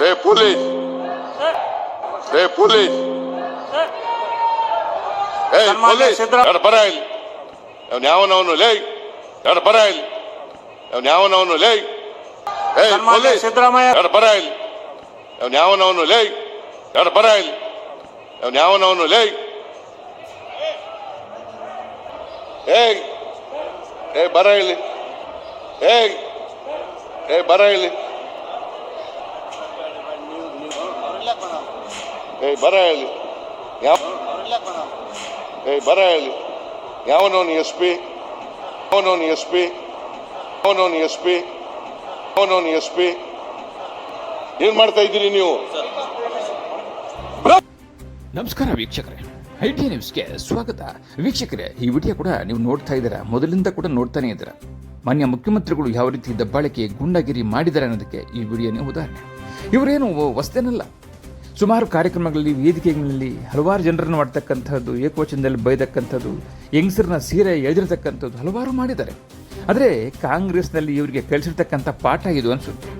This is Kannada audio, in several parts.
Hey, police. Hey, police. Hey, police ಎರಡು ಬರ ಇಲ್ಲಿ ಅವ್ನು ಯಾವನವನು ಲೇ ಎರಡು ಬರ ಇಲ್ಲಿ ಅವ್ನು ಯಾವನವನು ಲೇ Hey, ಪೊಲೀಸ್. ಸಿದ್ದರಾಮಯ್ಯ ಎರಡು ಬರ ಇಲ್ಲಿ ಅವ್ನು ಯಾವನವನು ಲೇ ಎರಡು ಬರ ಇಲ್ಲಿ ಅವ್ನು ಯಾವನವನು ಲೇ ಏಯ್ ಏ ಬರ ಇಲ್ಲಿ ಏಯ್ ಏ ಬರ ಇಲ್ಲಿ ಏಯ್, ಬರ ಹೇಳಿ. ಯಾವ ಏಯ್, ಬರ ಹೇಳಿ. ಯಾವನವನು ಎಸ್ ಪಿ? ಅವನವನು ಎಸ್ ಪಿ? ಅವನವನು ಎಸ್ ಪಿ? S P? ಏನ್ ಮಾಡ್ತಾ ಇದ್ದೀರಿ ನೀವು? ನಮಸ್ಕಾರ ವೀಕ್ಷಕರೇ. ಐ ಟಿ ನ್ಯೂಸ್ಗೆ ಸ್ವಾಗತ. ವೀಕ್ಷಕರೇ, ಈ ವಿಡಿಯೋ ಕೂಡ ನೀವು ನೋಡ್ತಾ ಇದ್ದೀರಾ? ಮೊದಲಿಂದ ಕೂಡ ನೋಡ್ತಾನೆ ಇದ್ದೀರಾ? ಮಾನ್ಯ ಮುಖ್ಯಮಂತ್ರಿಗಳು ಯಾವ ರೀತಿ ದಬ್ಬಾಳಿಕೆ, ಗುಂಡಾಗಿರಿ ಮಾಡಿದ್ದಾರೆ ಅನ್ನೋದಕ್ಕೆ ಈ ವಿಡಿಯೋನೇ ಉದಾಹರಣೆ. ಇವರೇನು ಹೊಸ್ತೇನಲ್ಲ ಸುಮಾರು ಕಾರ್ಯಕ್ರಮಗಳಲ್ಲಿ, ವೇದಿಕೆಗಳಲ್ಲಿ ಹಲವಾರು ಜನರನ್ನು ಮಾಡ್ತಕ್ಕಂಥದ್ದು ಏಕವಚನದಲ್ಲಿ ಬೈದಕ್ಕಂಥದ್ದು, ಹೆಂಗಸರನ್ನ ಸೀರೆ ಎಳೆದಿರತಕ್ಕಂಥದ್ದು ಹಲವಾರು ಮಾಡಿದ್ದಾರೆ. ಆದರೆ ಕಾಂಗ್ರೆಸ್ನಲ್ಲಿ ಇವರಿಗೆ ಕಳಿಸಿರ್ತಕ್ಕಂಥ ಪಾಠ ಇದು ಅನಿಸುತ್ತೆ.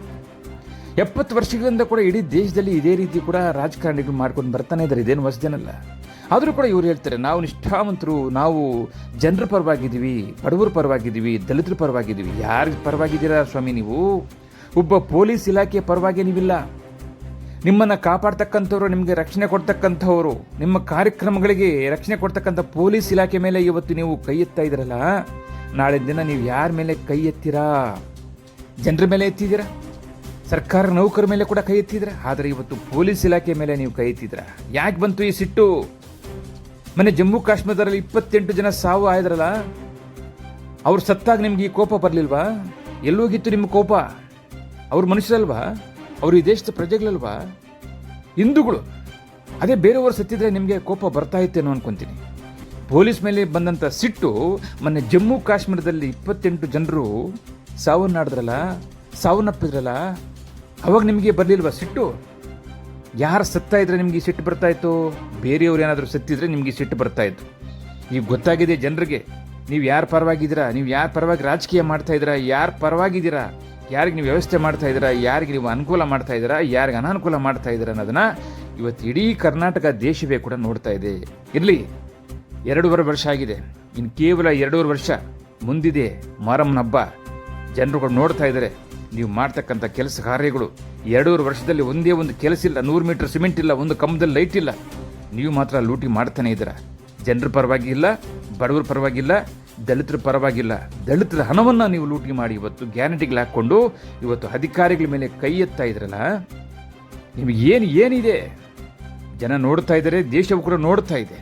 ಎಪ್ಪತ್ತು ವರ್ಷಗಳಿಂದ ಕೂಡ ಇಡೀ ದೇಶದಲ್ಲಿ ಇದೇ ರೀತಿ ಕೂಡ ರಾಜಕಾರಣಿಗಳು ಮಾಡ್ಕೊಂಡು ಬರ್ತಾನೆ ಇದ್ದಾರೆ, ಇದೇನು ಹೊಸದೇನಲ್ಲ. ಆದರೂ ಕೂಡ ಇವರು ಹೇಳ್ತಾರೆ, ನಾವು ನಿಷ್ಠಾವಂತರು, ನಾವು ಜನರ ಪರವಾಗಿದ್ದೀವಿ, ಬಡವರ ಪರವಾಗಿದ್ದೀವಿ, ದಲಿತರ ಪರವಾಗಿದ್ದೀವಿ. ಯಾರ ಪರವಾಗಿದ್ದೀರಾ ಸ್ವಾಮಿ ನೀವು? ಒಬ್ಬ ಪೊಲೀಸ್ ಇಲಾಖೆ ಪರವಾಗಿ ನೀವಿಲ್ಲ. ನಿಮ್ಮನ್ನು ಕಾಪಾಡ್ತಕ್ಕಂಥವ್ರು, ನಿಮಗೆ ರಕ್ಷಣೆ ಕೊಡ್ತಕ್ಕಂಥವ್ರು, ನಿಮ್ಮ ಕಾರ್ಯಕ್ರಮಗಳಿಗೆ ರಕ್ಷಣೆ ಕೊಡ್ತಕ್ಕಂಥ ಪೊಲೀಸ್ ಇಲಾಖೆ ಮೇಲೆ ಇವತ್ತು ನೀವು ಕೈ ಎತ್ತಾ ಇದ್ದೀರಲ್ಲ ನಾಳೆ ದಿನ ನೀವು ಯಾರ ಮೇಲೆ ಕೈ ಎತ್ತೀರಾ? ಜನರ ಮೇಲೆ ಎತ್ತಿದ್ದೀರಾ? ಸರ್ಕಾರ ನೌಕರ ಮೇಲೆ ಕೂಡ ಕೈ ಎತ್ತಿದ್ರ ಆದರೆ ಇವತ್ತು ಪೊಲೀಸ್ ಇಲಾಖೆ ಮೇಲೆ ನೀವು ಕೈ ಎತ್ತಿದ್ರ ಯಾಕೆ ಬಂತು ಈ ಸಿಟ್ಟು? ಮೊನ್ನೆ ಜಮ್ಮು ಕಾಶ್ಮೀರದಲ್ಲಿ ಇಪ್ಪತ್ತೆಂಟು ಜನ ಸಾವು ಆಯ್ದ್ರಲ್ಲ, ಅವ್ರು ಸತ್ತಾಗ ನಿಮ್ಗೆ ಈ ಕೋಪ ಬರಲಿಲ್ವಾ? ಎಲ್ಲೋಗಿತ್ತು ನಿಮ್ಮ ಕೋಪ? ಅವ್ರ ಮನುಷ್ಯರಲ್ವಾ? ಅವ್ರು ಈ ದೇಶದ ಪ್ರಜೆಗಳಲ್ವಾ? ಹಿಂದೂಗಳು. ಅದೇ ಬೇರೆಯವರು ಸತ್ತಿದ್ರೆ ನಿಮಗೆ ಕೋಪ ಬರ್ತಾ ಇತ್ತೇನೋ ಅನ್ಕೊಂತೀನಿ. ಪೊಲೀಸ್ ಮೇಲೆ ಬಂದಂಥ ಸಿಟ್ಟು ಮೊನ್ನೆ ಜಮ್ಮು ಕಾಶ್ಮೀರದಲ್ಲಿ ಇಪ್ಪತ್ತೆಂಟು ಜನರು ಸಾವನ್ನಾಡಿದ್ರಲ್ಲ, ಸಾವನ್ನಪ್ಪಿದ್ರಲ್ಲ, ಅವಾಗ ನಿಮಗೆ ಬರಲಿಲ್ವಾ ಸಿಟ್ಟು? ಯಾರು ಸತ್ತಾ ಇದ್ರೆ ನಿಮಗೆ ಸಿಟ್ಟು ಬರ್ತಾ ಇತ್ತು? ಬೇರೆಯವ್ರು ಏನಾದರೂ ಸತ್ತಿದ್ರೆ ನಿಮಗೆ ಸಿಟ್ಟು ಬರ್ತಾ ಇತ್ತು. ಈಗ ಗೊತ್ತಾಗಿದೆ ಜನರಿಗೆ, ನೀವು ಯಾರ ಪರವಾಗಿದ್ದೀರಾ? ನೀವು ಯಾರ ಪರವಾಗಿ ರಾಜಕೀಯ ಮಾಡ್ತಾ ಇದ್ದೀರಾ? ಯಾರ ಪರವಾಗಿದ್ದೀರಾ? ಯಾರಿಗೆ ನೀವು ವ್ಯವಸ್ಥೆ ಮಾಡ್ತಾ ಇದ್ದೀರಾ, ಯಾರಿಗೆ ನೀವು ಅನುಕೂಲ ಮಾಡ್ತಾ ಇದ್ದೀರಾ, ಯಾರಿಗೆ ಅನಾನುಕೂಲ ಮಾಡ್ತಾ ಇದ್ದೀರಾ ಅನ್ನೋದನ್ನ ಇವತ್ತು ಇಡೀ ಕರ್ನಾಟಕ ದೇಶವೇ ಕೂಡ ನೋಡ್ತಾ ಇದೆ. ಇರಲಿ, ಎರಡೂವರೆ ವರ್ಷ ಆಗಿದೆ. ಇನ್ನು ಕೇವಲ ಎರಡೂವರೆ ವರ್ಷ ಮುಂದಿದೆ ಮಾರಮ್ಮನ ಹಬ್ಬ. ಜನರುಗಳು ನೋಡ್ತಾ ಇದ್ದಾರೆ, ನೀವು ಮಾಡ್ತಕ್ಕಂಥ ಕೆಲಸ ಕಾರ್ಯಗಳು. ಎರಡೂವರೆ ವರ್ಷದಲ್ಲಿ ಒಂದೇ ಒಂದು ಕೆಲಸ ಇಲ್ಲ, ನೂರು ಮೀಟರ್ ಸಿಮೆಂಟ್ ಇಲ್ಲ, ಒಂದು ಕಂಬದಲ್ಲಿ ಲೈಟ್ ಇಲ್ಲ. ನೀವು ಮಾತ್ರ ಲೂಟಿ ಮಾಡ್ತಾನೆ ಇದ್ದೀರಾ. ಜನರ ಪರವಾಗಿ ಇಲ್ಲ ಬಡವರ ಪರವಾಗಿಲ್ಲ ದಲಿತರ ಪರವಾಗಿಲ್ಲ. ದಲಿತರ ಹಣವನ್ನು ನೀವು ಲೂಟಿ ಮಾಡಿ ಇವತ್ತು ಗ್ಯಾರಂಟಿಗಳು ಹಾಕ್ಕೊಂಡು ಇವತ್ತು ಅಧಿಕಾರಿಗಳ ಮೇಲೆ ಕೈ ಎತ್ತಾ ಇದ್ರಲ್ಲ, ನಿಮಗೆ ಏನು ಏನಿದೆ? ಜನ ನೋಡ್ತಾ ಇದ್ದಾರೆ ದೇಶವು ಕೂಡ ನೋಡ್ತಾ ಇದೆ.